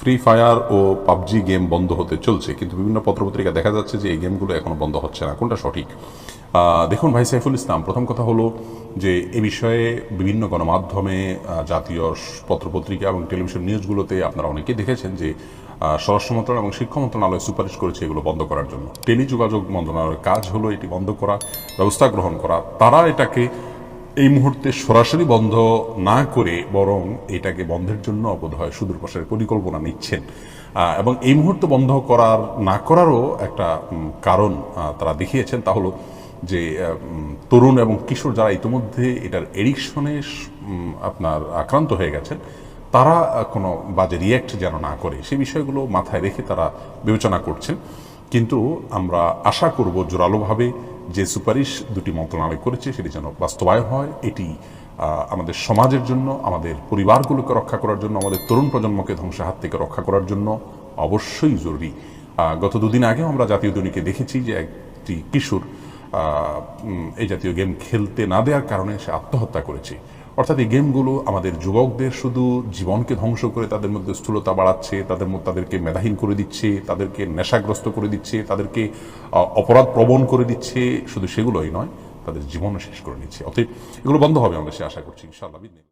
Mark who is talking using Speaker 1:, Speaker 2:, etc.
Speaker 1: Free fire ও PUBG game বন্ধ হতে চলছে, কিন্তু বিভিন্ন পত্রপত্রিকা দেখা যাচ্ছে যে এই গেমগুলো এখনও বন্ধ হচ্ছে না। কোনটা সঠিক? দেখুন ভাই, সাইফুল ইসলাম, প্রথম কথা হলো যে এ বিষয়ে বিভিন্ন গণমাধ্যমে জাতীয় পত্রপত্রিকা এবং টেলিভিশন নিউজগুলোতে আপনারা অনেকেই দেখেছেন যে স্বরাষ্ট্র মন্ত্রণালয় এবং শিক্ষা মন্ত্রণালয় সুপারিশ করেছে এগুলো বন্ধ করার জন্য। টেলিযোগাযোগ মন্ত্রণালয়ের কাজ হলো এটি বন্ধ করা, ব্যবস্থা গ্রহণ করা। তারা এটাকে এই মুহূর্তে সরাসরি বন্ধ না করে বরং এটাকে বন্ধের জন্য বোধহয় সুদূর প্রসারের পরিকল্পনা নিচ্ছেন। এবং এই মুহূর্তে বন্ধ করার, না করারও একটা কারণ তারা দেখিয়েছেন। তা হলো যে তরুণ এবং কিশোর যারা ইতিমধ্যে এটার এডিকশনে আপনার আক্রান্ত হয়ে গেছেন, তারা কোনো বাজে রিয়্যাক্ট যেন না করে সেই বিষয়গুলো মাথায় রেখে তারা বিবেচনা করছেন। কিন্তু আমরা আশা করব জোরালোভাবে যে সুপারিশ দুটি মন্ত্রণালয় করেছে সেটি যেন বাস্তবায়ন হয়, এটি আমাদের সমাজের জন্য, আমাদের পরিবারগুলোকে রক্ষা করার জন্য, আমাদের তরুণ প্রজন্মকে ধ্বংসের হাত থেকে রক্ষা করার জন্য অবশ্যই জরুরি। গত দুদিন আগে আমরা জাতীয় দৈনিকে দেখেছি যে একটি কিশোর এই জাতীয় গেম খেলতে না দেওয়ার কারণে সে আত্মহত্যা করেছে। অর্থাৎ এই গেমগুলো আমাদের যুবকদের শুধু জীবনকে ধ্বংস করে তাদের মধ্যে স্থূলতা বাড়াচ্ছে, তাদের মধ্যে তাদেরকে মেধাহীন করে দিচ্ছে, তাদেরকে নেশাগ্রস্ত করে দিচ্ছে, তাদেরকে অপরাধ প্রবণ করে দিচ্ছে, শুধু সেগুলোই নয়, তাদের জীবনও শেষ করে নিচ্ছে অতএব এগুলো বন্ধ হবে আমরা সে আশা করছি, ইনশাআল্লাহ।